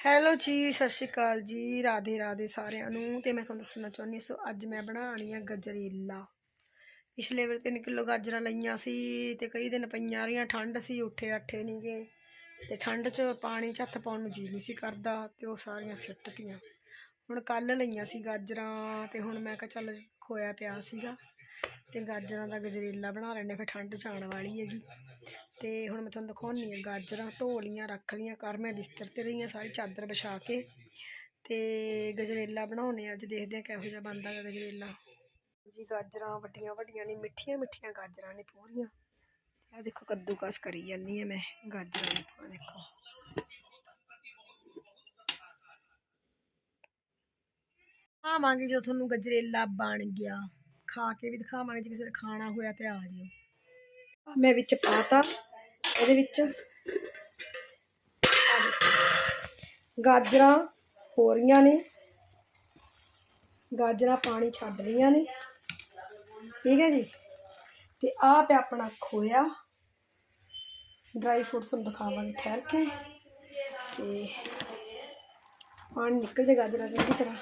Hello ਜੀ, ਸਤਿ ਸ਼੍ਰੀ ਅਕਾਲ ਜੀ, ਰਾਧੇ ਰਾਧੇ ਸਾਰਿਆਂ ਨੂੰ ਤੇ ਮੈਂ ਤੁਹਾਨੂੰ ਦੱਸਣਾ ਚਾਹੁੰਦੀ ਸੋ ਅੱਜ ਮੈਂ ਬਣਾਉਣੀ ਆ ਗਜਰੇਲਾ। ਪਿਛਲੇ ਵਾਰ 3 ਕਿਲੋ ਗਾਜਰਾਂ ਲਈਆਂ ਸੀ ਤੇ ਕਈ ਦਿਨ ਪਈਆਂ ਰਹੀਆਂ, ਠੰਡ ਸੀ, ਉੱਠੇ ਅੱਠੇ ਨਹੀਂ ਗਏ। ਤੇ ਠੰਡ 'ਚ ਪਾਣੀ 'ਚ ਹੱਥ ਪਾਉਣ ਨੂੰ ਜੀ ਨਹੀਂ ਸੀ ਕਰਦਾ ਤੇ ਉਹ ਸਾਰੀਆਂ ਸਿੱਟਤੀਆਂ। ਹੁਣ ਕੱਲ ਲਈਆਂ ਸੀ ਗਾਜਰਾਂ ਤੇ ਹੁਣ ਮੈਂ ਕਿਹਾ ਚੱਲ ਖੋਇਆ ਪਿਆ ਸੀਗਾ ਤੇ ਗਾਜਰਾਂ ਦਾ ਗਜਰੇਲਾ ਬਣਾ ਲੈਣੇ ਫਿਰ ਠੰਡ 'ਚ ਆਉਣ ਵਾਲੀ ਹੈਗੀ। ਤੇ ਹੁਣ ਮੈਂ ਤੁਹਾਨੂੰ ਦਿਖਾਉਣੀ ਆ ਗਾਜਰਾਂ ਧੋ ਲੀਆਂ ਰੱਖ ਲੀਆਂ ਕਰ ਮੈਂ ਬਿਸਤਰ ਤੇ ਰਹੀਆਂ, ਸਾਰੀ ਚਾਦਰ ਵਿਛਾ ਕੇ ਤੇ ਗਜਰੇਲਾ ਬਣਾਉਣੇ ਅੱਜ ਦੇਖਦੇ ਆ ਕਿਹੋ ਜਿਹਾ ਬਣਦਾ ਗਾ ਗਜਰੇਲਾ। ਜੀ, ਗਾਜਰਾਂ ਵੱਡੀਆਂ ਵੱਡੀਆਂ ਨੇ, ਮਿੱਠੀਆਂ ਮਿੱਠੀਆਂ ਗਾਜਰਾਂ ਨੇ ਪੂਰੀਆਂ। ਤੇ ਆ ਦੇਖੋ ਕੱਦੂਕਸ ਕਰੀ ਜਾਂਦੀ ਆ ਮੈਂ, ਗਾਜਰਾਂ ਨੂੰ ਆ ਦੇਖੋ। ਖਾਵਾਂਗੇ ਜੋ ਤੁਹਾਨੂੰ ਗਜਰੇਲਾ ਬਣ ਗਿਆ। ਖਾ ਕੇ ਵੀ ਦਿਖਾਵਾਂਗੇ, ਜੇ ਕਿਸੇ ਨੇ ਖਾਣਾ ਹੋਇਆ ਤੇ ਆ ਜਿਓ। ਮੈਂ ਵਿੱਚ ਪਾਤਾ ਇਹਦੇ ਵਿੱਚ। ਗਾਜਰਾਂ ਹੋ ਰਹੀਆਂ ਨੇ। ਗਾਜਰਾਂ ਪਾਣੀ ਛੱਡ ਰਹੀਆਂ ਨੇ। ਠੀਕ ਹੈ ਜੀ? ਤੇ ਆਹ ਪਿਆ ਆਪਣਾ ਖੋਇਆ। ਡਰਾਈ ਫਰੂਟਸ ਨੂੰ ਦਿਖਾਵਾਂਗੇ ਠਹਿਰ ਕੇ। ਤੇ ਪਾਣੀ ਨਿਕਲ ਜੇ ਗਾਜਰਾਂ ਚੰਗੀ ਤਰ੍ਹਾਂ।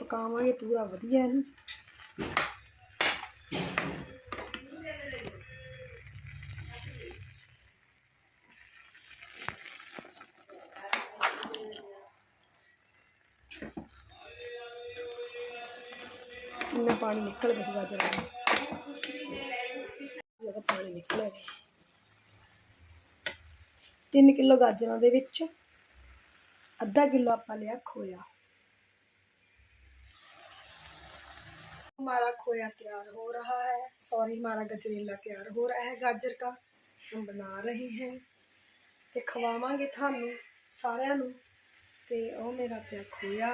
ਪਕਾਵਾਂਗੇ ਪੂਰਾ ਵਧੀਆ ਇਹਨੂੰ। ਇੰਨਾ ਪਾਣੀ ਨਿਕਲ ਗਿਆ ਸੀ ਗਾਜਰਾਂ ਦਾ ਜਿਆਦਾ ਪਾਣੀ ਨਿਕਲ ਗਿਆ 3 ਕਿਲੋ ਗਾਜਰਾਂ ਦੇ ਵਿੱਚ ਅੱਧਾ ਕਿਲੋ ਆਪਾਂ ਲਿਆ ਖੋਇਆ हमारा खोया तैयार हो रहा है सॉरी हमारा गजरेला तैयार हो रहा है गाजर का हम बना रहे हैं ਤੇ ਖਵਾਵਾਂਗੇ ਤੁਹਾਨੂੰ ਸਾਰਿਆਂ ਨੂੰ ਤੇ ਉਹ ਮੇਰਾ ਪਿਆ ਖੋਇਆ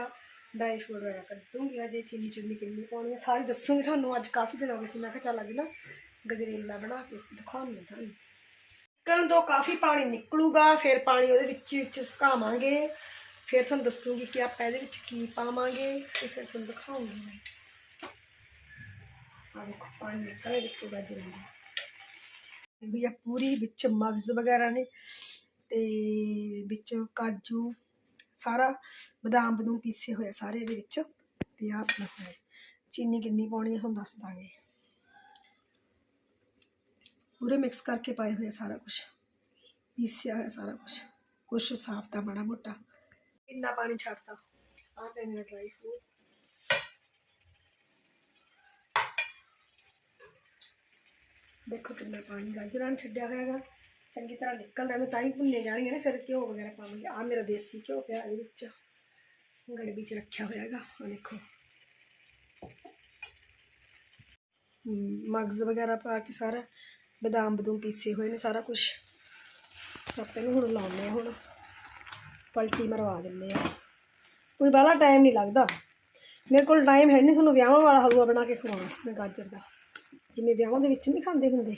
ਡਰਾਈ ਫਰੂਟ ਵਗੈਰਾ ਕੱਢੂੰਗੀ ਅਜੇ ਚੀਨੀ ਚੁੰਨੀ ਕਿੰਨੀ ਪਾਉਣੀ ਹੈ ਸਾਰੀ ਦੱਸੂਗੀ ਤੁਹਾਨੂੰ, ਅੱਜ ਕਾਫੀ ਦਿਨ ਹੋ ਗਏ ਸੀ, ਮੈਂ ਕਿਹਾ ਚੱਲ ਅੱਜ ਨਾ ਗਜਰੇਲਾ ਬਣਾ ਕੇ ਦਿਖਾਉਂਦੀ ਹਾਂ ਤੁਹਾਨੂੰ। ਨਿਕਲਣ ਤੋਂ ਕਾਫੀ ਪਾਣੀ ਨਿਕਲੂਗਾ, ਫਿਰ ਪਾਣੀ ਉਹਦੇ ਵਿੱਚ ਵਿੱਚ ਸੁਕਾਵਾਂਗੇ, ਫਿਰ ਤੁਹਾਨੂੰ ਦੱਸੂਗੀ ਕਿ ਆਪਾਂ ਇਹਦੇ ਵਿੱਚ ਕੀ ਪਾਵਾਂਗੇ, ਤੇ ਫਿਰ ਤੁਹਾਨੂੰ ਦਿਖਾਉਂਗੀ ਮੈਂ। ਆ ਦੇਖੋ, ਪਾਣੀ ਨਿਕਲੇ ਵਿੱਚ ਗਾਜਰਾਂ ਦਾ ਵੀ ਆ ਪੂਰੀ ਵਿੱਚ ਮਗਜ਼ ਵਗੈਰਾ ਨੇ, ਤੇ ਵਿੱਚ ਕਾਜੂ ਸਾਰਾ ਬਦਾਮ ਬਦੂਮ ਪੀਸੇ ਹੋਏ ਸਾਰੇ ਇਹਦੇ ਵਿੱਚ ਤੇ ਆਹ ਆਪਣਾ ਹੋਇਆ ਚੀਨੀ ਕਿੰਨੀ ਪਾਉਣੀ ਹੈ ਤੁਹਾਨੂੰ ਦੱਸ ਦਾਂਗੇ। ਪੂਰੇ ਮਿਕਸ ਕਰਕੇ ਪਾਏ ਹੋਏ ਆ ਸਾਰਾ ਕੁਝ ਪੀਸਿਆ ਹੋਇਆ ਸਾਰਾ ਕੁਝ ਕੁਝ ਸਾਫ਼ ਤਾਂ ਮਾੜਾ ਮੋਟਾ। ਕਿੰਨਾ ਪਾਣੀ ਛੱਡਤਾ? ਆ ਪੈ ਮੇਰਾ ਡਰਾਈ ਫਰੂਟ ਦੇਖੋ ਕਿੰਨਾ ਪਾਣੀ ਗਾਜਰਾਂ ਨੂੰ ਛੱਡਿਆ ਹੋਇਆ ਹੈਗਾ। ਚੰਗੀ ਤਰ੍ਹਾਂ ਨਿਕਲਦਾ ਮੈਂ ਤਾਂ ਹੀ ਭੁੰਨੇ ਜਾਣਗੇ ਨਾ ਫਿਰ ਘਿਓ ਵਗੈਰਾ ਪਾਵਾਂਗੇ। ਆ ਮੇਰਾ ਦੇਸੀ ਘਿਓ ਪਿਆ ਇਹਦੇ ਵਿੱਚ। ਗੜਬੀ ਚ ਰੱਖਿਆ ਹੋਇਆ ਹੈਗਾ। ਆ ਦੇਖੋ। ਮਗਜ਼ ਵਗੈਰਾ ਪਾ ਕੇ ਸਾਰਾ, ਬਦਾਮ ਬਦੂਮ ਪੀਸੇ ਹੋਏ ਨੇ ਸਾਰਾ ਕੁਝ ਸੋਪੇ ਨੂੰ ਹੁਣ ਲਾਉਂਦੇ ਆ ਹੁਣ। ਪਲਟੀ ਮਰਵਾ ਦਿੰਦੇ ਆ। ਕੋਈ ਬਾਹਲਾ ਟਾਈਮ ਨਹੀਂ ਲੱਗਦਾ। ਮੇਰੇ ਕੋਲ ਟਾਈਮ ਹੈ ਨਹੀਂ ਤੁਹਾਨੂੰ ਵਿਆਹਾਂ ਵਾਲਾ ਹਲਵਾ ਬਣਾ ਕੇ ਖਵਾਉਣਾ ਸੀ ਮੈਂ ਗਾਜਰ ਦਾ। ਜਿਵੇਂ ਵਿਆਹਾਂ ਦੇ ਵਿੱਚ ਨਹੀਂ ਖਾਂਦੇ ਹੁੰਦੇ।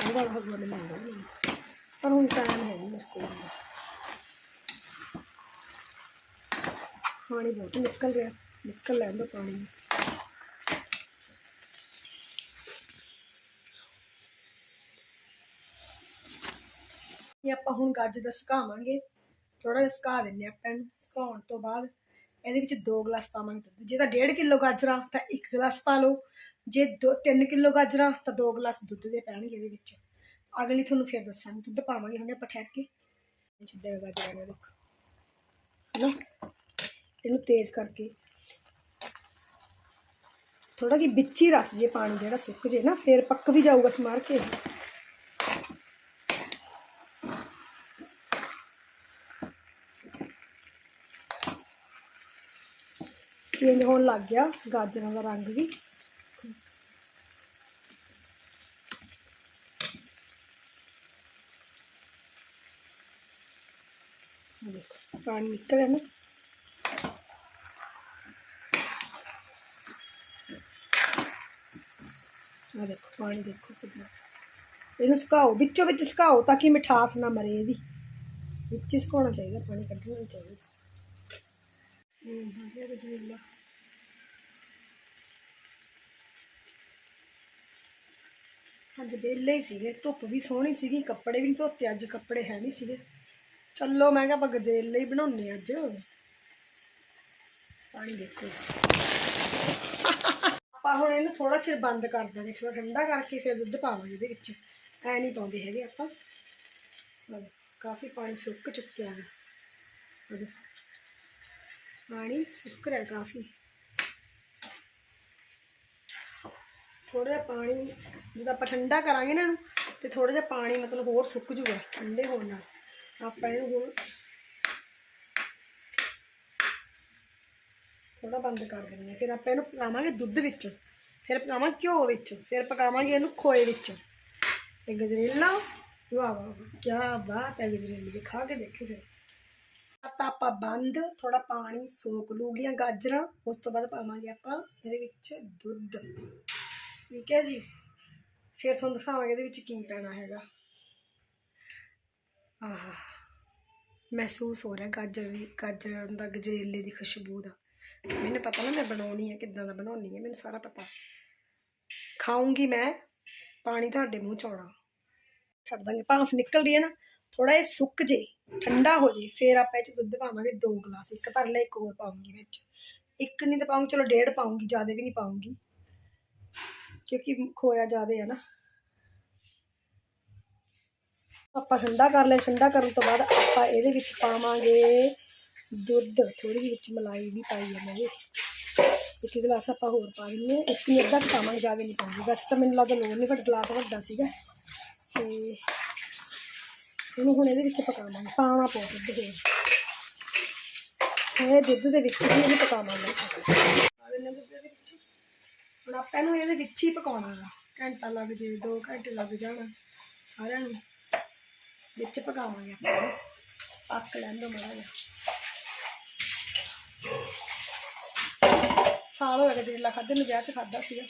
ਉਹ ਵਾਲਾ ਹਲਵਾ ਬਣਾਉਂਦਾ ਮੈਨੂੰ ਪਰ ਹੁਣ ਟਾਈਮ ਹੈ ਨਹੀਂ ਮੇਰੇ ਕੋਲ ਪਾਣੀ ਬਹੁਤ ਨਿਕਲ ਰਿਹਾ ਨਿਕਲ ਲੈਂਦਾ ਪਾਣੀ ਇਹ ਆਪਾਂ ਹੁਣ ਗੱਜ ਦਾ ਸੁਕਾਵਾਂਗੇ। ਥੋੜਾ ਜਿਹਾ ਸੁਕਾ ਦਿੰਨੇ ਆਪਾਂ ਇਹਨੂੰ, ਸੁਕਾਉਣ ਤੋਂ ਬਾਅਦ। ਇਹਦੇ ਵਿੱਚ 2 ਗਲਾਸ ਪਾਵਾਂਗੇ ਦੁੱਧ। ਜੇ ਤਾਂ 1.5 ਕਿਲੋ ਗਾਜਰਾਂ, ਤਾਂ 1 ਗਲਾਸ ਪਾ ਲਓ। ਜੇ 2 3 ਕਿਲੋ ਗਾਜਰਾਂ, ਤਾਂ 2 ਗਲਾਸ ਦੁੱਧ ਦੇ ਪੈਣਗੇ ਇਹਦੇ ਵਿੱਚ। ਅਗਲੀ ਤੁਹਾਨੂੰ ਫਿਰ ਦੱਸਾਂਗੇ। ਦੁੱਧ ਪਾਵਾਂਗੇ ਹੁਣ ਆਪਾਂ ਠਹਿਰ ਕੇ। ਛੱਡਿਆ ਗਾਜਰਾਂ ਨੇ ਦੇਖੋ। ਹਨਾ? ਇਹਨੂੰ ਤੇਜ਼ ਕਰਕੇ। ਥੋੜਾ ਕਿ ਵਿੱਚ ਹੀ ਰੱਖ ਜੇ ਪਾਣੀ ਜਿਹੜਾ ਸੁੱਕ ਜੇ ਨਾ, ਫਿਰ ਪੱਕ ਵੀ ਜਾਊਗਾ ਸਮਾਰ ਕੇ। ਚੇਂਜ ਹੋਣ ਲੱਗ ਗਿਆ, ਗਾਜਰਾਂ ਦਾ ਰੰਗ ਵੀ। ਦੇਖੋ, ਪਾਣੀ ਨਿਕਲਿਆ ਨਾ। ਆ ਦੇਖੋ, ਪਾਣੀ ਦੇਖੋ ਕਿੰਨਾ ਇਹਨੂੰ ਸੁਕਾਓ, ਵਿੱਚੋਂ ਵਿੱਚ ਸੁਕਾਓ ਤਾਂ ਕਿ ਮਿਠਾਸ ਨਾ ਮਰੇ ਇਹਦੀ। ਵਿੱਚ ਹੀ ਸੁਕਾਉਣਾ ਚਾਹੀਦਾ, ਪਾਣੀ ਕੱਢਣਾ ਚਾਹੀਦਾ। ਹੂੰ, ਹਾਂ, ਇਹ ਗਜਰੇਲਾ ਅੱਜ ਵਿਹਲੇ ਹੀ ਸੀਗੇ, ਧੁੱਪ ਵੀ ਸੋਹਣੀ ਸੀਗੀ, ਕੱਪੜੇ ਵੀ ਨਹੀਂ ਧੋਤੇ, ਅੱਜ ਕੱਪੜੇ ਹੈ ਨਹੀਂ ਸੀਗੇ। ਚੱਲੋ ਮੈਂ ਕਿਹਾ ਆਪਾਂ ਗਜਰੇਲੇ ਹੀ ਬਣਾਉਣੇ ਅੱਜ। ਪਾਣੀ ਦੇਖੋ। ਆਪਾਂ ਹੁਣ ਇਹਨੂੰ ਥੋੜਾ ਚਿਰ ਬੰਦ ਕਰ ਦਾਂਗੇ ਥੋੜਾ ਠੰਡਾ ਕਰਕੇ ਫਿਰ ਦੁੱਧ ਪਾਵਾਂਗੇ ਇਹਦੇ ਵਿੱਚ। ਐ ਨਹੀਂ ਪਾਉਂਦੇ ਹੈਗੇ ਆਪਾਂ। ਕਾਫੀ ਪਾਣੀ ਸੁੱਕ ਚੁੱਕਿਆ ਹੈ। ਪਾਣੀ ਸੁੱਕ ਰਿਹਾ ਕਾਫੀ। ਥੋੜਾ ਜਿਹਾ ਪਾਣੀ ਜਦੋਂ ਆਪਾਂ ਠੰਡਾ ਕਰਾਂਗੇ ਨਾ ਇਹਨੂੰ, ਤੇ ਥੋੜਾ ਜਿਹਾ ਪਾਣੀ ਮਤਲਬ ਹੋਰ ਸੁੱਕ ਜੂਗਾ, ਠੰਡੇ ਹੋਣ ਨਾਲ। ਆਪਾਂ ਇਹਨੂੰ ਹੁਣ ਥੋੜਾ ਬੰਦ ਕਰ ਦਿੰਦੇ ਹਾਂ। ਫਿਰ ਆਪਾਂ ਇਹਨੂੰ ਪਕਾਵਾਂਗੇ ਦੁੱਧ ਵਿੱਚ, ਫਿਰ ਪਕਾਵਾਂਗੇ ਘਿਓ ਵਿੱਚ, ਫਿਰ ਪਕਾਵਾਂਗੇ ਇਹਨੂੰ ਖੋਏ ਵਿੱਚ। ਤੇ ਗਜਰੇਲਾ, ਵਾਹ ਵਾਹ ਕੀ ਬਾਤ ਹੈ ਗਜਰੇਲੇ ਦੀ, ਖਾ ਕੇ ਦੇਖੋ ਫਿਰ। ਆਟਾ ਆਪਾਂ ਬੰਦ ਥੋੜਾ ਪਾਣੀ ਸੋਕ ਲੂਗੀਆਂ ਗਾਜਰਾਂ, ਉਸ ਤੋਂ ਬਾਅਦ ਪਾਵਾਂਗੇ ਆਪਾਂ ਇਹਦੇ ਵਿੱਚ ਦੁੱਧ। ਠੀਕ ਹੈ ਜੀ? ਫਿਰ ਤੁਹਾਨੂੰ ਦਿਖਾਵਾਂਗੇ ਇਹਦੇ ਵਿੱਚ ਕੀ ਪੈਣਾ ਹੈਗਾ। ਆਹ, ਮਹਿਸੂਸ ਹੋ ਰਿਹਾ ਗਾਜਰ ਵੀ, ਗਾਜਰਾਂ ਦਾ ਗਜਰੇਲੇ ਦੀ ਖੁਸ਼ਬੂ ਦਾ। ਮੈਨੂੰ ਪਤਾ ਨਾ ਮੈਂ ਬਣਾਉਣੀ ਹੈ ਕਿੱਦਾਂ ਦਾ ਬਣਾਉਣੀ ਹੈ ਮੈਨੂੰ ਸਾਰਾ ਪਤਾ। ਖਾਉਂਗੀ ਮੈਂ ਪਾਣੀ ਤੁਹਾਡੇ ਮੂੰਹ ਚ ਆਉਣਾ। ਛੱਡ ਦਾਂਗੇ, ਭਾਫ ਨਿਕਲ ਰਹੀ ਹੈ ਨਾ ਥੋੜਾ ਇਹ ਸੁੱਕ ਜੇ, ਠੰਡਾ ਹੋ ਜੇ, ਫਿਰ ਆਪਾਂ ਇਹ ਚ ਦੁੱਧ ਪਾਵਾਂਗੇ ਦੋ ਗਲਾਸ, ਇੱਕ ਭਰ ਲੈ, ਇੱਕ ਹੋਰ ਪਾਉਂਗੀ ਵਿੱਚ। ਇੱਕ ਨਹੀਂ ਤਾਂ ਪਾਉਂਗੀ ਚਲੋ ਡੇਢ ਪਾਉਂਗੀ ਜ਼ਿਆਦਾ ਵੀ ਨਹੀਂ ਪਾਉਂਗੀ ਕਿਉਂਕਿ ਖੋਇਆ ਜ਼ਿਆਦਾ ਹੈ ਨਾ। ਆਪਾਂ ਠੰਡਾ ਕਰ ਲਿਆ, ਠੰਡਾ ਕਰਨ ਤੋਂ ਬਾਅਦ ਆਪਾਂ ਇਹਦੇ ਵਿੱਚ ਪਾਵਾਂਗੇ ਦੁੱਧ। ਥੋੜੀ ਜਿਹੀ ਵਿੱਚ ਮਲਾਈ ਵੀ ਪਾਈ ਹੈ ਮੈਂ ਇੱਕ ਗਲਾਸ ਆਪਾਂ ਹੋਰ ਪਾ ਦਿੰਦੇ ਹਾਂ। ਇੱਕ ਨਹੀਂ ਅੱਧਾ ਕੁ ਪਾਵਾਂਗੇ, ਜ਼ਿਆਦਾ ਨਹੀਂ ਪਾਉਂਗੇ ਵੈਸੇ ਤਾਂ ਮੈਨੂੰ ਲੱਗਦਾ ਲੋੜ ਨਹੀਂ ਘੱਟ ਗਲਾਸ ਵੱਡਾ ਸੀਗਾ। ਤੇ ਇਹਨੂੰ ਹੁਣ ਇਹਦੇ ਵਿੱਚ ਪਕਾਵਾਂਗੇ। ਪਾਣਾ ਪਊ ਦੁੱਧ ਦੇ ਇਹ ਦੁੱਧ ਦੇ ਵਿੱਚ ਹੀ ਇਹਨੂੰ ਪਕਾਵਾਂਗੇ ਪਾ ਦਿੰਦੇ ਹਾਂ ਦੁੱਧ ਦੇ ਵਿੱਚ ਹੁਣ ਆਪਾਂ ਨੂੰ ਇਹਦੇ ਵਿੱਚ ਹੀ ਪਕਾਉਣਾ ਹੈ ਘੰਟਾ ਲੱਗ ਜੇ 2 ਘੰਟੇ ਲੱਗ ਜਾਣ ਸਾਰਿਆਂ ਨੂੰ ਵਿੱਚ ਪਕਾਵਾਂਗੇ ਆਪਾਂ ਪੱਕ ਲੈਣ ਦੋ ਮਾੜਾ ਜਿਹਾ। ਸਾਲ ਹੋ ਗਿਆ ਜਿਹੜਾ ਖਾਦੇ ਨੂੰ ਵਿਆਹ 'ਚ ਖਾਦਾ ਸੀਗਾ।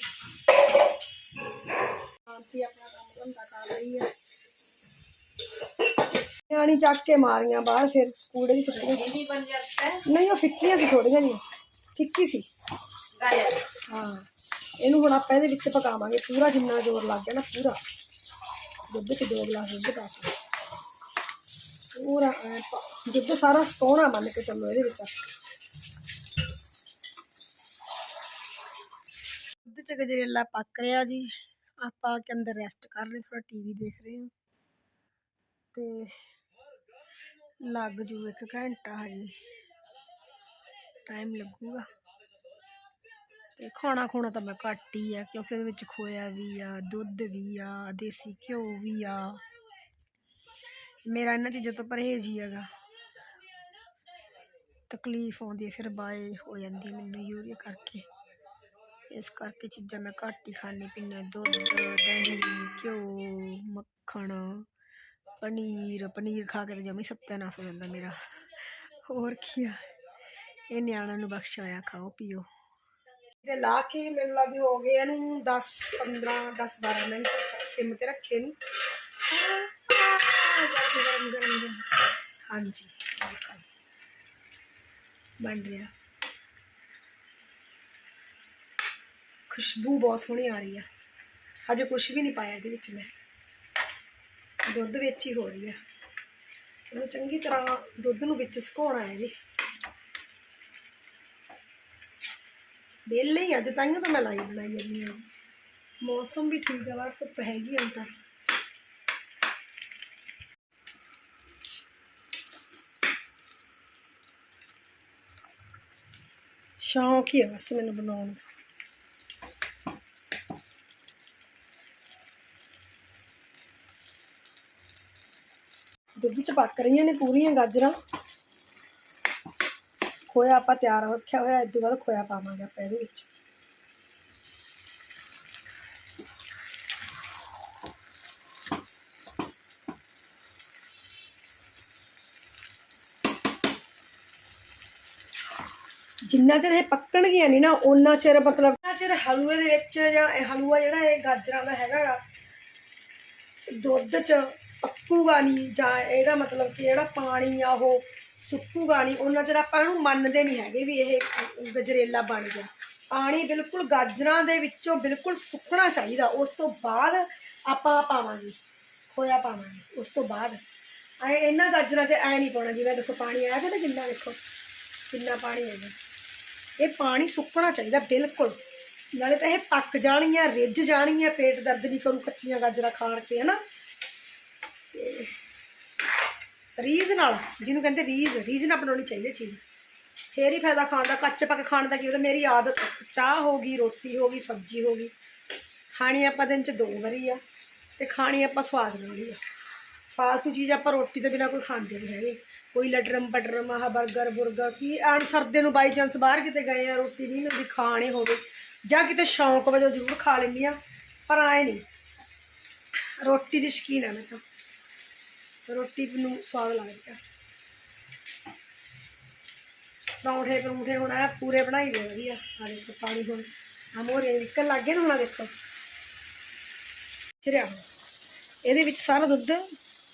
ਆਂਟੀ ਆਪਣਾ ਕੰਮ ਧੰਦਾ ਕਰ ਰਹੀ ਹੈ। ਨਿਆਣੀ ਚੱਕ ਕੇ ਮਾਰੀਆਂ ਬਾਹਰ ਫਿਰ ਕੂੜੇ ਦੀ ਸੁੱਟੀਆਂ। ਨਹੀਂ ਉਹ ਫਿੱਕੀਆਂ ਸੀ ਥੋੜੀਆਂ ਜਿਹੀਆਂ। ਫਿੱਕੀ ਸੀ। ਹਾਂ। ਇਹਨੂੰ ਹੁਣ ਆਪਾਂ ਇਹਦੇ ਵਿੱਚ ਪਕਾਵਾਂਗੇ, ਪੂਰਾ ਜਿੰਨਾ ਜ਼ੋਰ ਲੱਗ ਗਿਆ ਨਾ, ਪੂਰਾ। ਦੁੱਧ ਚ ਦੋ ਗਲਾਸ ਦੁੱਧ ਪਾ ਕੇ। ਪੂਰਾ ਦੁੱਧ ਸਾਰਾ ਸਕਾਉਣਾ ਮੰਨ ਕੇ ਚੱਲੋ ਇਹਦੇ ਵਿੱਚ ਦੁੱਧ ਚ ਗਜਰੇਲਾ ਪੱਕ ਰਿਹਾ ਜੀ। ਆਪਾਂ ਕੇ ਅੰਦਰ ਰੈਸਟ ਕਰ ਰਹੇ ਥੋੜਾ ਟੀਵੀ ਦੇਖ ਰਹੇ ਹਾਂ। ਤੇ ਲੱਗ ਜੂ ਇੱਕ ਘੰਟਾ ਹਜੇ। ਟਾਈਮ ਲੱਗੂਗਾ। ਤੇ ਖਾਣਾ ਖੋਣਾ ਤਾਂ ਮੈਂ ਘੱਟ ਹੀ ਆ, ਕਿਉਂਕਿ ਉਹਦੇ ਵਿੱਚ ਖੋਇਆ ਵੀ ਆ, ਦੁੱਧ ਵੀ ਆ, ਦੇਸੀ ਘਿਓ ਵੀ ਆ। ਮੇਰਾ ਇਹਨਾਂ ਚੀਜ਼ਾਂ ਤੋਂ ਪਰਹੇਜ਼ ਹੀ ਹੈਗਾ। ਤਕਲੀਫ ਆਉਂਦੀ ਹੈ, ਫਿਰ ਬਾਏ ਹੋ ਜਾਂਦੀ ਮੈਨੂੰ ਯੂਰੀਆ ਕਰਕੇ। ਇਸ ਕਰਕੇ ਚੀਜ਼ਾਂ ਮੈਂ ਘੱਟ ਹੀ ਖਾਣੀ ਪੀਣੀ ਦੁੱਧ, ਦਹੀਂ, ਘਿਓ, ਮੱਖਣ, ਪਨੀਰ ਪਨੀਰ ਖਾ ਕੇ ਤਾਂ ਜਮੀ ਸੱਤਿਆਨਾਸ ਹੋ ਜਾਂਦਾ ਮੇਰਾ। ਹੋਰ ਕੀ ਆ? ਇਹ ਨਿਆਣਿਆਂ ਨੂੰ ਬਖਸ਼ਿਆ ਹੋਇਆ ਖਾਓ, ਪੀਓ। ਤੇ ਲਾ ਕੇ ਮੈਨੂੰ ਲੱਗਦੀ ਹੋ ਗਏ ਇਹਨੂੰ 10 15 10 12 ਮਿੰਟ ਸਿਮ ਤੇ ਰੱਖੇ ਨੂੰ। ਗਰਮ ਗਰਮ ਹਾਂਜੀ ਦੇਖੋ। ਬਣ ਰਿਹਾ। ਖੁਸ਼ਬੂ ਬਹੁਤ ਸੋਹਣੀ ਆ ਰਹੀ ਆ। ਹਜੇ ਕੁਝ ਵੀ ਨਹੀਂ ਪਾਇਆ ਇਹਦੇ ਵਿੱਚ ਮੈਂ। ਦੁੱਧ ਵਿੱਚ ਹੀ ਹੋ ਰਹੀ ਆ। ਇਹਨੂੰ ਚੰਗੀ ਤਰ੍ਹਾਂ ਦੁੱਧ ਨੂੰ ਵਿੱਚ ਸੁਕਾਉਣਾ ਹੈ ਜੀ। ਵਿਹਲੇ ਹੀ ਅੱਜ ਤੰਗ ਤਾਂ ਮੈਂ ਲਾਈ ਬਣਾਈ ਜਾਂਦੀ ਹਾਂ ਮੌਸਮ ਵੀ ਠੀਕ ਆ, ਬਾਹਰ ਧੁੱਪ ਹੈਗੀ ਹੁਣ ਤਾਂ। ਸ਼ੌਂਕ ਹੀ ਹੈ ਬਸ ਮੈਨੂੰ ਬਣਾਉਣ ਦਾ। ਦੁੱਧ ਚ ਪੱਕ ਰਹੀਆਂ ਨੇ ਪੂਰੀਆਂ ਗਾਜਰਾਂ। ਖੋਇਆ ਆਪਾਂ ਤਿਆਰ ਰੱਖਿਆ ਹੋਇਆ ਇਸ ਤੋਂ ਬਾਅਦ ਖੋਇਆ ਪਾਵਾਂਗੇ ਆਪਾਂ ਇਹਦੇ ਵਿੱਚ। ਜਿੰਨਾ ਚਿਰ ਇਹ ਪੱਕਣਗੀਆਂ ਨਹੀਂ ਨਾ ਉਹਨਾਂ ਚਿਰ ਮਤਲਬ ਜਿੰਨਾ ਚਿਰ ਹਲਵੇ ਦੇ ਵਿੱਚ ਜਾਂ ਇਹ ਹਲਵਾ ਜਿਹੜਾ ਇਹ ਗਾਜਰਾਂ ਦਾ ਹੈਗਾ ਗਾ, ਦੁੱਧ ਚ ਪੱਕੂਗਾ ਨਹੀਂ ਜਾਂ ਇਹਦਾ ਮਤਲਬ ਕਿ ਜਿਹੜਾ ਪਾਣੀ ਆ ਉਹ ਸੁੱਕੂਗਾ ਨਹੀਂ ਉਹਨਾਂ ਚਿਰ ਆਪਾਂ ਇਹਨੂੰ ਮੰਨਦੇ ਨਹੀਂ ਹੈਗੇ ਵੀ ਇਹ ਗਜਰੇਲਾ ਬਣ ਗਿਆ। ਪਾਣੀ ਬਿਲਕੁਲ ਗਾਜਰਾਂ ਦੇ ਵਿੱਚੋਂ ਬਿਲਕੁਲ ਸੁੱਕਣਾ ਚਾਹੀਦਾ। ਉਸ ਤੋਂ ਬਾਅਦ ਆਪਾਂ ਪਾਵਾਂਗੇ, ਖੋਇਆ ਪਾਵਾਂਗੇ, ਉਸ ਤੋਂ ਬਾਅਦ। ਐ ਇਹਨਾਂ ਗਾਜਰਾਂ 'ਚ ਐ ਨਹੀਂ ਪਾਉਣਾ, ਜਿਵੇਂ ਦੇਖੋ ਪਾਣੀ ਆਇਆ ਤੇ ਕਿੰਨਾ ਦੇਖੋ। ਕਿੰਨਾ ਪਾਣੀ ਹੈ ਇਹ ਪਾਣੀ ਸੁੱਕਣਾ ਚਾਹੀਦਾ, ਬਿਲਕੁਲ। ਨਾਲੇ ਤਾਂ ਇਹ ਪੱਕ ਜਾਣਗੀਆਂ, ਰਿੱਝ ਜਾਣਗੀਆਂ, ਪੇਟ ਦਰਦ ਨਹੀਂ ਕਰੂ ਕੱਚੀਆਂ ਗਾਜਰਾਂ ਖਾਣ ਕੇ, ਹਨਾ? ਤੇ ਰੀਜ਼ ਨਾਲ, ਜਿਹਨੂੰ ਕਹਿੰਦੇ ਰੀਜ਼ ਰੀਜ਼ ਨਾਲ ਬਣਾਉਣੀ ਚਾਹੀਦੀ ਚੀਜ਼। ਫੇਰ ਹੀ ਫਾਇਦਾ ਖਾਣ ਦਾ, ਕੱਚ ਪੱਕ ਖਾਣ ਦਾ ਕੀ ਹੁੰਦਾ ਮੇਰੀ ਆਦਤ, ਚਾਹ ਹੋ ਗਈ, ਰੋਟੀ ਹੋ ਗਈ, ਸਬਜ਼ੀ ਹੋ ਗਈ। ਖਾਣੀ ਆਪਾਂ ਦਿਨ ਚ ਦੋ ਵਾਰੀ ਆ, ਤੇ ਖਾਣੀ ਆਪਾਂ ਸਵਾਦ ਨਾਲ ਹੀ ਆ। ਫਾਲਤੂ ਚੀਜ਼ ਆਪਾਂ ਰੋਟੀ ਤੋਂ ਬਿਨਾ ਕੋਈ ਖਾਂਦੇ ਨਹੀਂ ਹੈਗੇ। ਕੋਈ ਲਟਰਮ ਬਟਰਮ ਆਹ 버ਗਰ ਬੁਰਗਰ, ਕੀ ਆਣ ਸਰਦੇ ਨੂੰ ਬਾਈ ਚਾਂਸ ਬਾਹਰ ਕਿਤੇ ਗਏ ਆ, ਰੋਟੀ ਨਹੀਂ ਮਿਲਦੀ, ਖਾਣੇ ਹੋਵੇ। ਜਾਂ ਕਿਤੇ ਸ਼ੌਂਕ ਵਜੋਂ ਜ਼ਰੂਰ ਖਾ ਲੈਂਦੀ ਆ, ਪਰ ਆਏ ਨਹੀਂ ਰੋਟੀ ਦੀ ਸ਼ਕੀਨ ਆ ਮੈਂ ਤਾਂ। ਰੋਟੀ ਨੂੰ ਸਵਾਦ ਲੱਗਦੀ ਆ। ਪਰੌਂਠੇ ਪਰੌਂਠੇ ਹੁਣ ਆ ਪੂਰੇ ਬਣਾਈ ਦੇ ਵਧੀਆ ਆ। ਦੇਖੋ ਪਾਣੀ ਹੁਣ ਆ ਮੋਰੇ ਨਿਕਲ ਲੱਗ ਗਏ ਨਾ ਹੁਣ ਆਹ ਦੇਖੋ। ਚਰਿਆ ਇਹਦੇ ਵਿੱਚ ਸਾਰਾ ਦੁੱਧ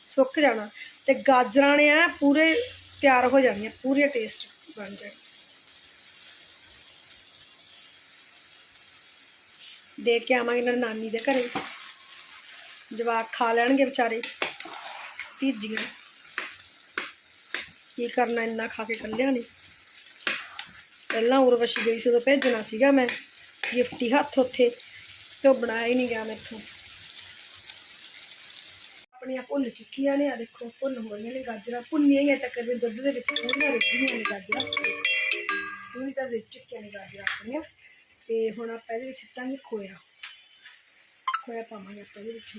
ਸੁੱਕ ਜਾਣਾ ਤੇ ਗਾਜਰਾਂ ਨੇ ਆ ਪੂਰੇ ਤਿਆਰ ਹੋ ਜਾਣੀਆਂ ਪੂਰੇ ਟੇਸਟ ਬਣ ਜਾਣ। ਦੇ ਕੇ ਆਵਾਂਗੇ ਨਾਨੀ ਦੇ ਘਰੇ। ਜਵਾਕ ਖਾ ਲੈਣਗੇ ਵਿਚਾਰੇ। ਧੀਜੀਆਂ ਕੀ ਕਰਨਾ, ਇੰਨਾ ਖਾ ਕੇ ਕੱਲਿਆਂ ਨੇ? ਪਹਿਲਾਂ ਉਰਵਸ਼ੀ ਗਈ ਸੀ, ਉਦੋਂ ਭੇਜਣਾ ਸੀਗਾ ਮੈਂ, ਗਿਫਟੀ ਹੱਥ ਉੱਥੇ, ਤੇ ਉਹ ਬਣਾਇਆ ਹੀ ਨਹੀਂ ਗਿਆ ਮੈਥੋਂ। ਆਪਣੀਆਂ ਭੁੱਲ ਚੁੱਕੀਆਂ ਨੇ ਆ ਦੇਖੋ ਭੁੱਲ ਹੋ ਗਈਆਂ ਨੇ ਗਾਜਰਾਂ। ਭੁੰਨੀਆਂ ਹੀ ਆ ਤੱਕ ਦੇ ਦੁੱਧ ਦੇ ਵਿੱਚ ਪੂਰੀਆਂ ਰਿੱਝੀਆਂ ਨੇ ਗਾਜਰਾਂ। ਪੂਰੀ ਤਾਂ ਰਿੱਝ ਚੁੱਕੀਆਂ ਨੇ ਗਾਜਰਾਂ ਆਪਣੀਆਂ। ਤੇ ਹੁਣ ਆਪਾਂ ਇਹਦੇ ਵਿੱਚ ਸਿੱਟਾਂਗੇ ਖੋਇਆ। ਖੋਇਆ ਪਾਵਾਂਗੇ ਆਪਾਂ ਇਹਦੇ ਵਿੱਚ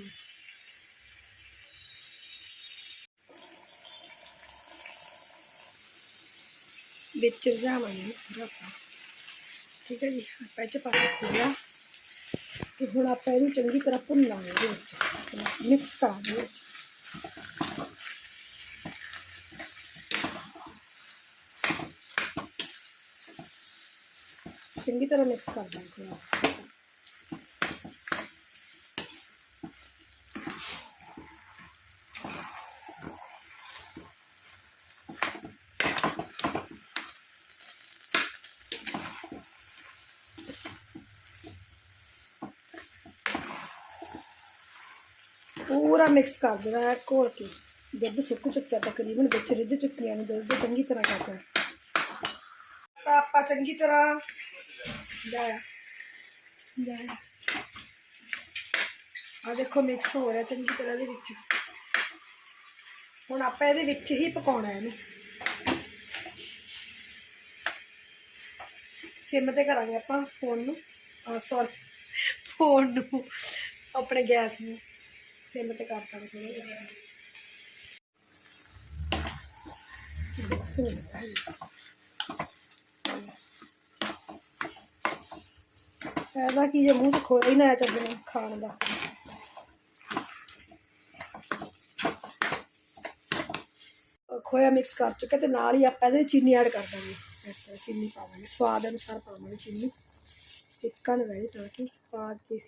ਹੁਣ। ਵਿੱਚ ਰਜਾਵਾਂਗੇ ਪੂਰਾ ਆਪਾਂ ਠੀਕ ਹੈ ਜੀ ਆਪਾਂ ਇਹ ਚ ਪਾ ਕੇ ਖੋਇਆ ਤੇ ਹੁਣ ਆਪਾਂ ਇਹਨੂੰ ਚੰਗੀ ਤਰ੍ਹਾਂ ਭੁੰਨ ਲਾਂਗੇ ਇਹਦੇ ਵਿੱਚ ਮਿਕਸ ਕਰਾਂਗੇ ਇਹਦੇ ਵਿੱਚ ਚੰਗੀ ਤਰ੍ਹਾਂ ਮਿਕਸ ਕਰ ਦਾਂਗੇ ਥੋੜ੍ਹਾ। ਪੂਰਾ ਮਿਕਸ ਕਰ ਦੇਣਾ ਹੈ, ਘੋਲ ਕੇ। ਦੁੱਧ ਸੁੱਕ ਚੁੱਕਿਆ ਤਕਰੀਬਨ, ਵਿੱਚ ਰਿੱਝ ਚੁੱਕੀਆਂ ਨੇ ਦੁੱਧ। ਚੰਗੀ ਤਰ੍ਹਾਂ ਕਰ ਦੇਣਾ ਤਾਂ ਆਪਾਂ ਚੰਗੀ ਤਰ੍ਹਾਂ ਜਾਇਆ ਜਾਇਆ ਆ। ਦੇਖੋ ਮਿਕਸ ਹੋ ਰਿਹਾ ਚੰਗੀ ਤਰ੍ਹਾਂ ਦੇ ਵਿੱਚ। ਹੁਣ ਆਪਾਂ ਇਹਦੇ ਵਿੱਚ ਹੀ ਪਕਾਉਣਾ ਇਹਨੂੰ। ਸਿਮ ਤੇ ਕਰਾਂਗੇ ਆਪਾਂ ਫੋਨ ਨੂੰ। ਆ ਸੌਰੀ ਫੋਨ ਨੂੰ, ਆਪਣੇ ਗੈਸ ਨੂੰ। ਸਿਮ ਤੇ ਕਰਤਾ ਥੋੜਾ ਜਿਹਾ ਮਿਕਸ ਹੋ। ਫਾਇਦਾ ਕੀ ਜੇ ਮੂੰਹ 'ਚ ਖੋਇਆ ਹੀ ਨਾ ਚੱਜਣਾ ਖਾਣ ਦਾ। ਖੋਇਆ ਮਿਕਸ ਕਰ ਚੁੱਕੇ ਤੇ ਨਾਲ ਹੀ ਆਪਾਂ ਇਹਦੇ ਚੀਨੀ ਐਡ ਕਰ ਦਾਂਗੇ। ਇਸ ਤਰ੍ਹਾਂ ਚੀਨੀ ਪਾਵਾਂਗੇ। ਸਵਾਦ ਅਨੁਸਾਰ ਪਾਵਾਂਗੇ ਚੀਨੀ। ਇੱਕ ਨਾ ਰਹਿ ਤਾਂ ਕਿ ਪਾ ਕੇ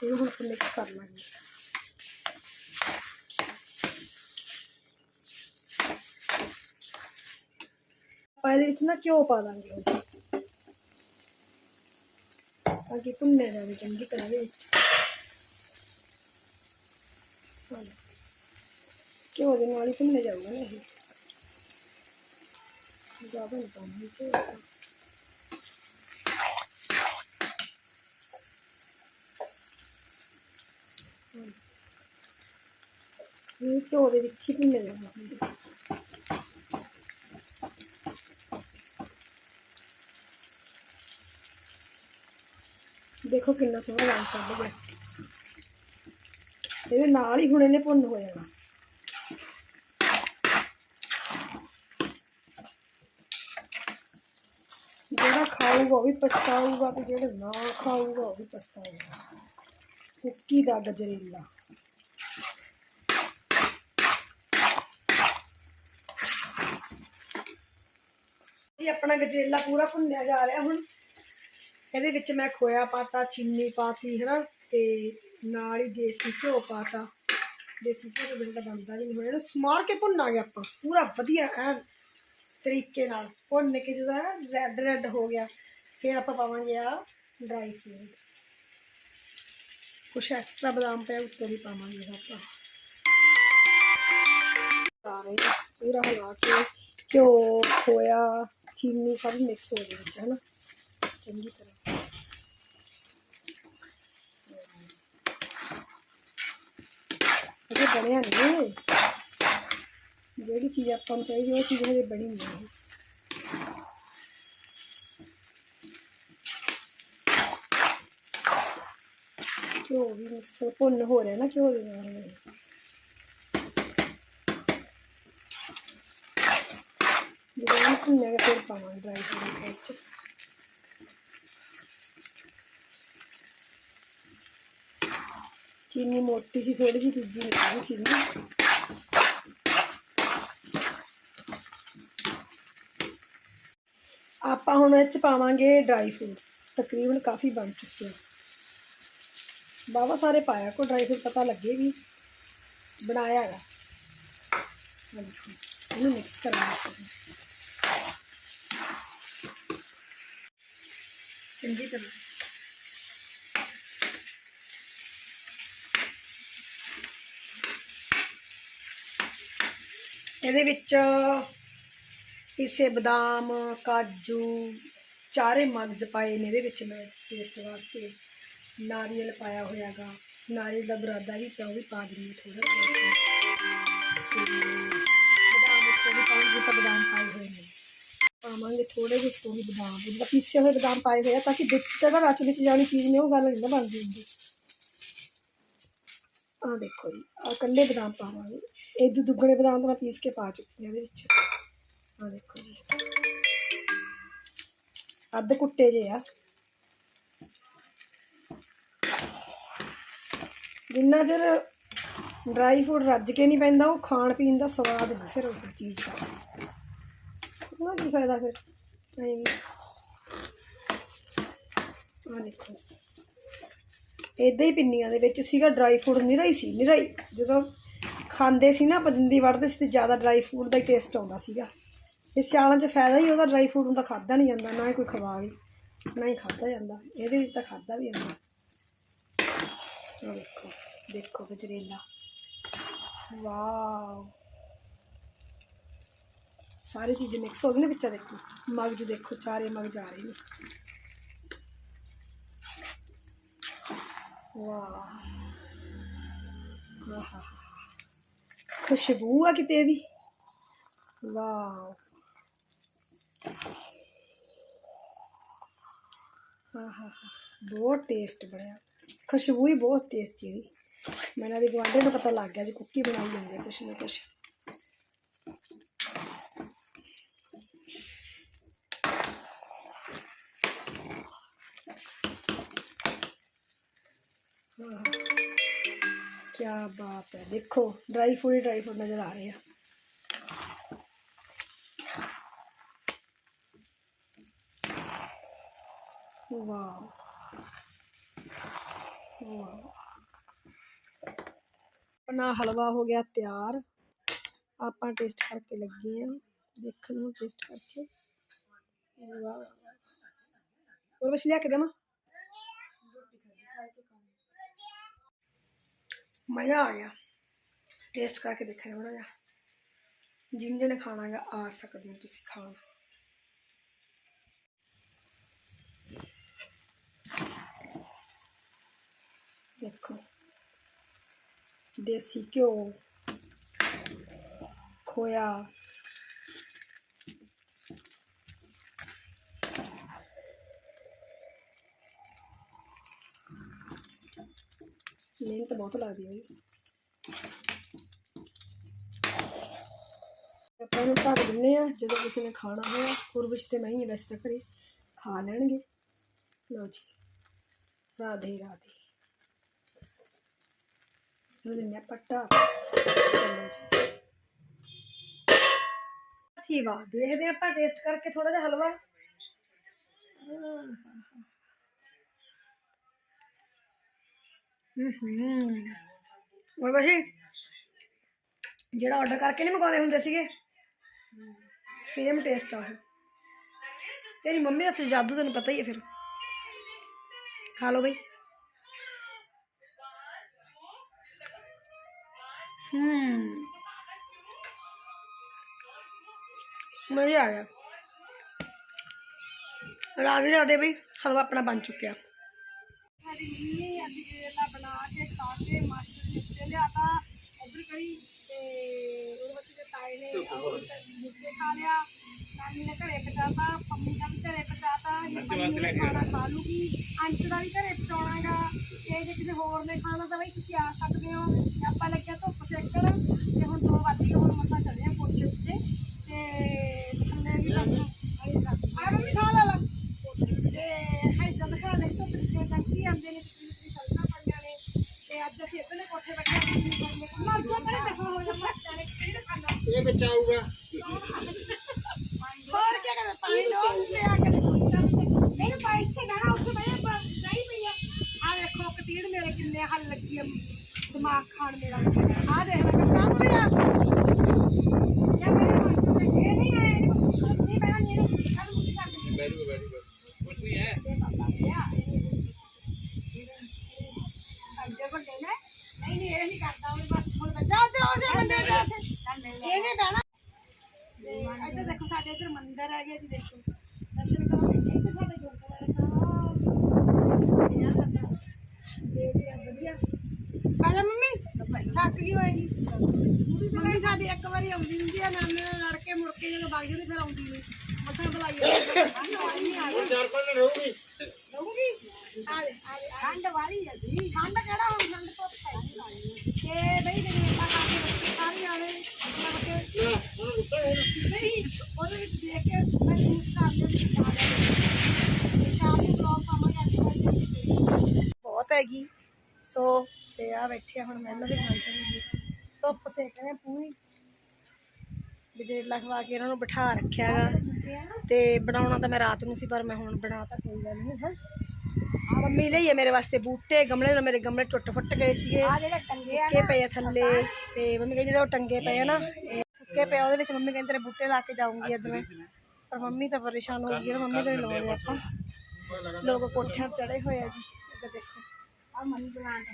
ਫਿਰ ਇਹ ਹੁਣ ਮਿਕਸ ਕਰ ਲਾਂਗੇ। ਆਪਾਂ ਇਹਦੇ ਵਿੱਚ ਨਾ ਘਿਓ ਪਾ ਦਾਂਗੇ ਤਾਂ ਕਿ ਭੁੰਨੇ ਜਾਵੇ, ਚੰਗੀ ਤਰ੍ਹਾਂ ਦੇ ਵਿੱਚ। ਘਿਓ ਦੇ ਨਾਲ ਹੀ ਭੁੰਨੇ ਜਾਊਗਾ ਨਾ ਇਹ। ਜ਼ਿਆਦਾ ਨਹੀਂ ਪਾਉਣਾ ਘਿਓ। ਇਹ ਘਿਓ ਦੇ ਵਿੱਚ ਹੀ ਭੁੰਨੇ ਜਾਊਗਾ ਦੇਖੋ ਕਿੰਨਾ ਸੋਹਣਾ ਰੰਗ ਕੱਢ ਗਿਆ। ਇਹਦੇ ਨਾਲ ਹੀ ਹੁਣ ਇਹਨੇ ਭੁੰਨ ਹੋ ਜਾਣਾ। ਜਿਹੜਾ ਖਾਊਗਾ ਉਹ ਵੀ ਪਛਤਾਊਗਾ ਤੇ ਜਿਹੜਾ ਨਾ ਖਾਊਗਾ ਉਹ ਵੀ ਪਛਤਾਊਗਾ। ਕੁੱਕੀ ਦਾ ਗਜਰੇਲਾ। ਆਪਣਾ ਗਜਰੇਲਾ ਪੂਰਾ ਭੁੰਨਿਆ ਜਾ ਰਿਹਾ ਹੁਣ। ਇਹਦੇ ਵਿੱਚ ਮੈਂ ਖੋਇਆ ਪਾਤਾ, ਚੀਨੀ ਪਾਤੀ, ਹਨਾ, ਤੇ ਨਾਲ ਹੀ ਦੇਸੀ ਘਿਓ ਪਾਤਾ। ਦੇਸੀ ਘਿਓ ਤੋਂ ਬਿਨਾਂ ਤਾਂ ਬਣਦਾ ਵੀ ਨਹੀਂ ਹੋਇਆ। ਇਹਨੂੰ ਸਮਾਰ ਕੇ ਭੁੰਨਾਂਗੇ ਆਪਾਂ। ਪੂਰਾ ਵਧੀਆ ਐਨ ਤਰੀਕੇ ਨਾਲ। ਭੁੰਨ ਕੇ ਜਦੋਂ ਰੈੱਡ ਰੈੱਡ ਹੋ ਗਿਆ, ਫਿਰ ਆਪਾਂ ਪਾਵਾਂਗੇ ਆ ਡਰਾਈ ਫਰੂਟ ਕੁਛ ਐਕਸਟਰਾ ਬਦਾਮ ਪਿਆ, ਉੱਤੋਂ ਵੀ ਪਾਵਾਂਗੇ ਆਪਾਂ। ਆ। ਪੂਰਾ ਹਿਲਾ ਕੇ ਘਿਓ ਖੋਇਆ। ਚੀਨੀ ਸਭ ਮਿਕਸ ਹੋ ਗਿਆ ਵਿੱਚ ਹਨਾ ਚੰਗੀ ਤਰ੍ਹਾਂ ਅਜੇ ਬਣਿਆ ਨਹੀਂ ਜਿਹੜੀ ਚੀਜ਼ ਆਪਾਂ ਨੂੰ ਚਾਹੀਦੀ ਉਹ ਚੀਜ਼ ਹਜੇ ਬਣੀ ਨਹੀਂ ਹੈ ਘਿਓ ਵੀ ਮਿਕਸ ਭੁੰਨ ਹੋ ਰਿਹਾ ਨਾ ਘਿਓ ਦੇ ਨਾਲ ਜਦੋਂ ਇਹ ਭੁੰਨੇਗਾ ਫਿਰ ਪਾਵਾਂਗੇ ਡਰਾਈ ਫਰੂਟ ਵਿੱਚ। ਚੀਨੀ ਮੋਟੀ ਸੀ ਥੋੜੀ ਜਿਹੀ ਦੂਜੀ ਨਿਕਲੀ ਚੀਨੀ। ਆਪਾਂ ਹੁਣ ਇਹ ਚ ਪਾਵਾਂਗੇ ਡਰਾਈ ਫਰੂਟ ਤਕਰੀਬਨ ਕਾਫੀ ਬਣ ਚੁੱਕੇ ਆ ਬਾਵਾ ਸਾਰੇ ਪਾਇਆ ਕੋ ਡਰਾਈ ਫਰੂਟ ਪਤਾ ਲੱਗੇ ਵੀ ਬਣਾਇਆ ਹੈਗਾ। ਆਹ ਇਹਨੂੰ ਮਿਕਸ ਕਰਨਾ ਚੰਗੀ ਤਰ੍ਹਾਂ। ਇਹਦੇ ਵਿੱਚ ਇਸੇ ਬਦਾਮ, ਕਾਜੂ, ਚਾਰੇ ਮਗਜ਼ ਪਾਏ ਨੇ, ਇਹਦੇ ਵਿੱਚ ਮੈਂ ਟੇਸਟ ਵਾਸਤੇ। ਨਾਰੀਅਲ ਪਾਇਆ ਹੋਇਆਗਾ ਨਾਰੀਅਲ ਦਾ ਬਰਾਦਾ ਵੀ ਪਿਆ, ਉਹ ਵੀ ਪਾ ਦਿੰਦੀ ਥੋੜਾ ਬਦਾਮ ਉੱਤੇ ਵੀ ਪਾਉਂ ਤਾਂ ਬਦਾਮ ਪਾਏ ਹੋਏ ਨੇ। ਪਾਵਾਂਗੇ ਥੋੜੇ ਜਿਹੇ ਤੋਂ ਹੀ ਬਦਾਮ ਉਹਦਾ ਪੀਸੇ ਹੋਏ ਬਦਾਮ ਪਾਏ ਹੋਏ ਆ, ਤਾਂ ਕਿ ਵਿੱਚ ਜਿਹੜਾ ਰਚ ਵਿੱਚ ਜਾਣੀ ਚੀਜ਼ ਨੇ, ਉਹ ਗੱਲ ਨਹੀਂ ਨਾ ਬਣਦੀ ਹੁੰਦੀ ਆ ਦੇਖੋ ਜੀ ਆ ਕੱਲੇ ਬਦਾਮ ਪਾਵਾਂਗੇ। ਇਹ ਦੋ ਦੁੱਗਣੇ ਬਦਾਮ ਮੈਂ ਪੀਸ ਕੇ ਪਾ ਚੁੱਕੀ ਹਾਂ ਇਹਦੇ ਵਿੱਚ। ਆ ਦੇਖੋ ਜੀ। ਅੱਧ ਕੁੱਟੇ ਜੇ ਆ। ਜਿੰਨਾ ਚਿਰ ਡਰਾਈ ਫੂਡ ਰੱਜ ਕੇ ਨਹੀਂ ਪੈਂਦਾ, ਉਹ ਖਾਣ ਪੀਣ ਦਾ ਸਵਾਦ ਨਹੀਂ ਫਿਰ ਉਹ ਚੀਜ਼ ਦਾ। ਉਹਦਾ ਕੀ ਫਾਇਦਾ ਫਿਰ? ਵੀ। ਆ ਦੇਖੋ। ਇਦਾਂ ਹੀ ਪਿੰਨੀਆਂ ਦੇ ਵਿੱਚ ਸੀਗਾ ਡਰਾਈ ਫੂਡ ਨਿਰਾ ਸੀ ਨਿਰਾ ਜਦੋਂ ਖਾਂਦੇ ਸੀ ਨਾ ਪਦੰਦੀ ਵੜਦੇ ਸੀ ਤੇ ਜ਼ਿਆਦਾ ਡਰਾਈ ਫੂਡ ਦਾ ਹੀ ਟੇਸਟ ਆਉਂਦਾ ਸੀਗਾ। ਇਹ ਸਿਆਲਾਂ 'ਚ ਫਾਇਦਾ ਹੀ ਉਹਦਾ ਡਰਾਈ ਫੂਡ ਹੁੰਦਾ ਖਾਦਾ ਨਹੀਂ ਜਾਂਦਾ, ਨਾ ਹੀ ਕੋਈ ਖਵਾ ਵੀ, ਨਾ ਹੀ ਖਾਦਾ ਜਾਂਦਾ। ਇਹਦੇ ਵਿੱਚ ਤਾਂ ਖਾਦਾ ਵੀ ਜਾਂਦਾ। ਦੇਖੋ ਦੇਖੋ ਗਜਰੇਲਾ। ਵਾਓ। ਸਾਰੀ ਚੀਜ਼ ਮਿਕਸ ਹੋ ਗਈਆਂ ਵਿੱਚ ਦੇਖੋ ਮਗਜ ਦੇਖੋ, ਚਾਰੇ ਮਗਜ ਆ ਰਹੇ ਨੇ। ਵਾਹ। ਆਹਾ ਖੁਸ਼ਬੂ ਆ ਕਿਤੇ ਇਹਦੀ। ਵਾਓ। ਆਹਾ ਬਹੁਤ ਟੇਸਟ ਬਣਿਆ। ਖੁਸ਼ਬੂ ਹੀ ਬਹੁਤ ਟੇਸਟੀ ਇਹਦੀ ਮੈਨੂੰ ਦੀ ਗਵਾਂਢੇ ਨੂੰ ਪਤਾ ਲੱਗ ਗਿਆ ਜੀ ਕੁੱਕੀ ਬਣਾਈ ਜਾਂਦੇ ਆ ਕੁਛ ਨਾ ਕੁਛ। ਕੀ ਬਾਤ ਹੈ ਦੇਖੋ ਡਰਾਈ ਫਰੂਟ ਹੀ ਡਰਾਈ ਫਰੂਟ ਨਜ਼ਰ ਆ ਰਹੇ ਆ ਵਾਓ ਵਾਓ ਆਪਣਾ ਹਲਵਾ ਹੋ ਗਿਆ ਤਿਆਰ ਆਪਾਂ ਟੇਸਟ ਕਰਕੇ ਲੱਗੇ ਆ ਦੇਖਣ ਨੂੰ ਟੇਸਟ ਕਰਕੇ ਵਾਓ ਹੋਰ ਬਸ ਲਿਆ ਕੇ ਦੇਵਾਂ ਮਜ਼ਾ ਆ ਗਿਆ। ਟੇਸਟ ਕਰਕੇ ਦੇਖਿਆ ਥੋੜਾ ਜਿਹਾ। ਜਿੰਨੇ ਨੇ ਖਾਣਾਗਾ ਆ ਸਕਦੇ ਹੋ ਤੁਸੀਂ ਖਾਣ। ਦੇਖੋ। ਦੇਸੀ ਘਿਓ, ਖੋਇਆ। ਮਿਹਨਤ ਬਹੁਤ ਲੱਗਦੀ ਹੈ ਆਪਾਂ ਨੂੰ ਢੱਕ ਦਿੰਨੇ ਆ ਜਦੋਂ ਕਿਸੇ ਨੇ ਖਾਣਾ ਹੋਇਆ ਕੁਰਬਸ਼ ਤੇ ਮੈਂ ਵੈਸੇ ਤਾਂ ਘਰੇ। ਖਾ ਲੈਣਗੇ। ਲਓ ਜੀ। ਰਾਧੇ ਰਾਧੇ। ਲਓ ਦਿੰਨੇ ਆ ਪੱਟਾ। ਚਲੋ ਜੀ। ਠੀਕ ਆ ਦੇਖਦੇ ਹਾਂ। ਆਪਾਂ ਟੇਸਟ ਕਰਕੇ ਥੋੜਾ ਜਿਹਾ ਹਲਵਾ। ਹੂੰ। ਹੋਰ ਬਾਜੀ ਜਿਹੜਾ ਆਰਡਰ ਕਰਕੇ ਨਹੀਂ ਮੰਗਾਉਂਦੇ ਹੁੰਦੇ ਸੀਗੇ ਸੇਮ ਟੇਸਟ ਆ ਉਹ ਤੇਰੀ ਮੰਮੀ ਦਾ ਤਾਂ ਜਾਦੂ ਤੈਨੂੰ ਪਤਾ ਹੀ ਹੈ ਫਿਰ ਖਾ ਲਓ ਬਈ ਹੂੰ ਮਜ਼ਾ ਆ ਗਿਆ ਰਾਧੇ ਰਾਧੇ ਬਈ ਹਲਵਾ ਆਪਣਾ ਬਣ ਚੁੱਕਿਆ ਸਾਡੀ ਮੰਮੀ ਅਸੀਂ ਕਰੇਲਾ ਕੇ ਮਾਸਟਰ ਨੇ ਉੱਤੇ ਲਿਆਤਾ ਉਧਰ ਕਰੀ ਤੇ ਉਹ ਵਸੀ ਦੇ ਤਾਏ ਨੇ ਨੀਚੇ ਖਾ ਲਿਆ। ਨਾਨੀ ਨੇ ਘਰੇ ਪਚਾਤਾ ਪੰਮੀ ਦਾ ਵੀ ਘਰੇ ਪਚਾਤਾ ਇਹ ਪੰਮੀ ਨੇ ਖਾਣਾ ਖਾ ਲੂਗੀ। ਅੰਸ਼ ਦਾ ਵੀ ਘਰੇ ਪਚਾਉਣਾਗਾ ਤੇ ਜੇ ਕਿਸੇ ਹੋਰ ਨੇ ਖਾਣਾ ਤਾਂ ਬਈ ਤੁਸੀਂ ਆ ਸਕਦੇ ਹੋ। ਤੇ ਆਪਾਂ ਲੱਗਿਆ ਧੁੱਪ ਸੇਕਣ। ਤੇ ਹੁਣ 2 ਵਜ ਹੁਣ ਮਸਾਂ ਚੱਲੇ ਆ ਕੋਠੇ ਉੱਤੇ। ਤੇ ਥੱਲੇ ਵੀ ਬਸ ਆ ਮੰਮੀ ਸਾਹ ਲਾ ਲਾ ਤੇ ਹਾਈਦਾਂ ਦਿਖਾ ਦੇ ਧੁੱਪ ਚ ਟੰਕੀ ਆਉਂਦੇ ਨੇ ਤੁਸੀਂ ਤੁਸੀਂ ਸੜਕਾਂ ਪਈਆਂ ਨੇ ਤੇ ਅੱਜ ਅਸੀਂ ਇੱਧਰਲੇ ਕੋਠੇ ਬੈਠੇ ਹਾਂ ਕੀ ਕਰਨੇ ਮਰ ਜਾ ਕਰੇ ਦੇਖੋ ਹੋ ਜਾਂਦਾ ਚਾਰੇ ਕਿਹੜੇ ਖਾਣਾ ਇਹ ਵਿੱਚ ਆਊਗਾ ਹੋਰ ਕੀ ਕਰਦੇ ਪਾਣੀ ਲੋ ਤੇ ਆ ਕੇ ਮੈਨੂੰ ਪਾਈ ਇੱਥੇ ਗਾਣਾ ਉੱਥੇ ਬਈ ਨਹੀਂ ਪਈਆ ਆ ਵੇਖੋ ਕਤੀੜ ਮੇਰੇ ਕਿੰਨੇ ਹੱਲ ਲੱਗੀ ਆ ਦਿਮਾਗ ਖਾਣ ਮੇਰਾ ਆ ਦੇਖ ਲੈ ਕੰਦਾ ਮੁਰਿਆ ਯਾ ਮੇਰੇ ਮਾਸਟਰ ਨੇ ਇਹ ਨਹੀਂ ਆਇਆ ਇਹਨੇ ਕੁਝ ਨਹੀਂ ਪੈਣਾ ਨਹੀਂ ਕੱਲ ਮੁੱਠੀ ਕਰ ਦੇ ਵੈਰੀ ਵੈਰੀ ਕੁਝ ਵੀ ਹੈ ਇਹ ਬਾਬਾ ਗਿਆ ਅੱਡੇ ਵੱਡੇ ਨੇ ਨਹੀਂ ਨਹੀਂ ਇਹ ਨਹੀਂ ਕਰਦਾ ਉਹ ਬਸ ਹੁਣ ਬੱਚਾ ਉਧਰ ਉਹਦੇ ਬੰਦੇ ਜਾ ਇਹ ਨਹੀਂ ਬਹਿਣਾ ਤੇ ਇੱਧਰ ਦੇਖੋ ਸਾਡੇ ਇੱਧਰ ਮੰਦਿਰ ਜੀ ਦੇਖੋ। ਦਰਸ਼ਨ ਕਰੋ ਇੱਧਰ ਸਾਡੇ ਗੁਰਦੁਆਰਾ ਸਾਹਿਬ। ਇਹ ਸਾਡਾ ਏਰੀਆ ਵਧੀਆ। ਆ ਮੰਮੀ, ਥੱਕ ਗਈ ਹੋਏਗੀ। ਮੰਮੀ ਸਾਡੀ ਇੱਕ ਵਾਰੀ ਆਉਂਦੀ ਹੁੰਦੀ ਆ, ਨਾਨੇ ਨਾਲ ਲੜ ਕੇ ਮੁੜ ਕੇ ਜਦੋਂ ਵਗ ਜਾਂਦੀ, ਫਿਰ ਆਉਂਦੀ ਨਹੀਂ ਮਸਾਂ ਬੁਲਾਈ ਚਾਰ ਪੰਜ ਰਹੂਗੀ। ਵਿੱਚ ਦੇਖ ਕੇ ਮਹਿਸੂਸ ਕਰ ਲਿਓ ਕਿ ਸ਼ਾਮ ਹੈ ਸ਼ਾਮ ਨੂੰ ਬਲੌਗ ਪਾਵਾਂਗੇ ਬਹੁਤ ਹੈਗੀ। ਸੋ ਤੇ ਆ ਬੈਠੇ ਹੁਣ ਮੈਨੂੰ ਵੀ ਫੰਕਸ਼ਨ ਜੀ। ਧੁੱਪ ਸੇਕ ਰਹੇ ਆ ਪੂਰੀ। ਗਜਰੇਲਾ ਖਵਾ ਕੇ ਇਹਨਾਂ ਨੂੰ ਬਿਠਾ ਰੱਖਿਆ ਹੈਗਾ ਤੇ ਬਣਾਉਣਾ ਤਾਂ ਮੈਂ ਰਾਤ ਨੂੰ ਸੀ ਪਰ ਮੈਂ ਹੁਣ ਬਣਾਤਾ ਕੋਈ ਗੱਲ ਨਹੀਂ ਹੈ। ਮੰਮੀ ਲਈ ਹੈ ਮੇਰੇ ਵਾਸਤੇ ਬੂਟੇ ਗਮਲੇ ਨਾਲ ਮੇਰੇ ਗਮਲੇ ਟੁੱਟ ਫੁੱਟ ਗਏ ਸੀਗੇ। ਸੁੱਕੇ ਪਏ ਆ ਥੱਲੇ। ਤੇ ਮੰਮੀ ਕਹਿੰਦੀ ਜਿਹੜੇ ਉਹ ਟੰਗੇ ਪਏ ਆ ਨਾ ਇਹ ਸੁੱਕੇ ਪਏ ਆ, ਉਹਦੇ ਵਿੱਚ ਮੰਮੀ ਕਹਿੰਦੀ ਤੇਰੇ ਬੂਟੇ ਲਾ ਕੇ ਜਾਊਂਗੀ ਅੱਜ ਮੈਂ। ਪਰ ਮੰਮੀ ਤਾਂ ਪਰੇਸ਼ਾਨ ਹੋ ਗਈ ਨਾ ਮੰਮੀ ਤੋਂ ਲਾਉਂਦੇ ਆਪਾਂ। ਲੋਕ ਕੋਠਿਆਂ ਚੜੇ ਹੋਏ ਆ ਜੀ ਇੱਧਰ ਦੇਖੋ। ਆ ਮਨੀ ਪਲਾਂਟ